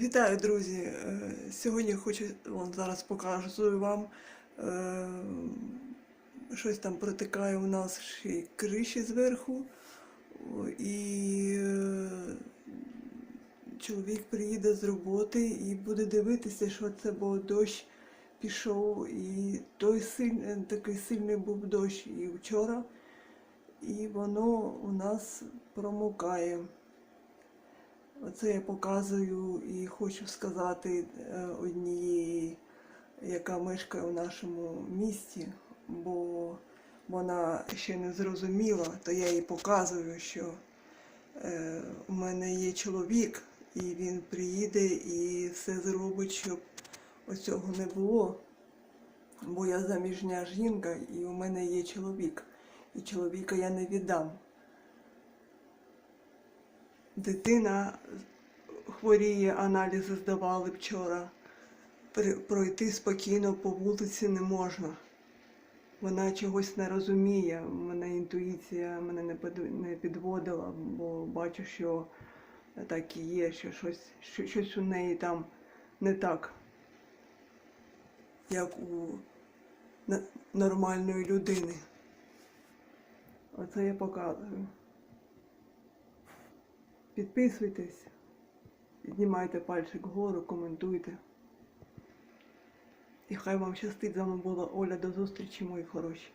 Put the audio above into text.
Вітаю, друзі! Е, Сьогодні хочу вон, зараз покажу вам. е, Щось там протикає у нас ще криші зверху. І е, чоловік приїде з роботи і буде дивитися, що це, бо дощ пішов. І той силь, такий сильний був дощ і вчора, і воно у нас промокає. Оце я показую і хочу сказати е, однієї, яка мешкає у нашому місті, бо вона ще не зрозуміла, то я їй показую, що е, у мене є чоловік, і він приїде і все зробить, щоб оцього не було. Бо я заміжня жінка, і у мене є чоловік. І чоловіка я не віддам. Дитина хворіє, аналізи здавали вчора. Пройти спокійно по вулиці не можна. Вона чогось не розуміє. Мене інтуїція мене не підводила, бо бачу, що так і є, що щось, що, щось у неї там не так, як у нормальної людини. Оце я показую. Підписуйтесь, піднімайте пальчик вгору, коментуйте. І хай вам щастить. З вами була Оля. До зустрічі, мої хороші.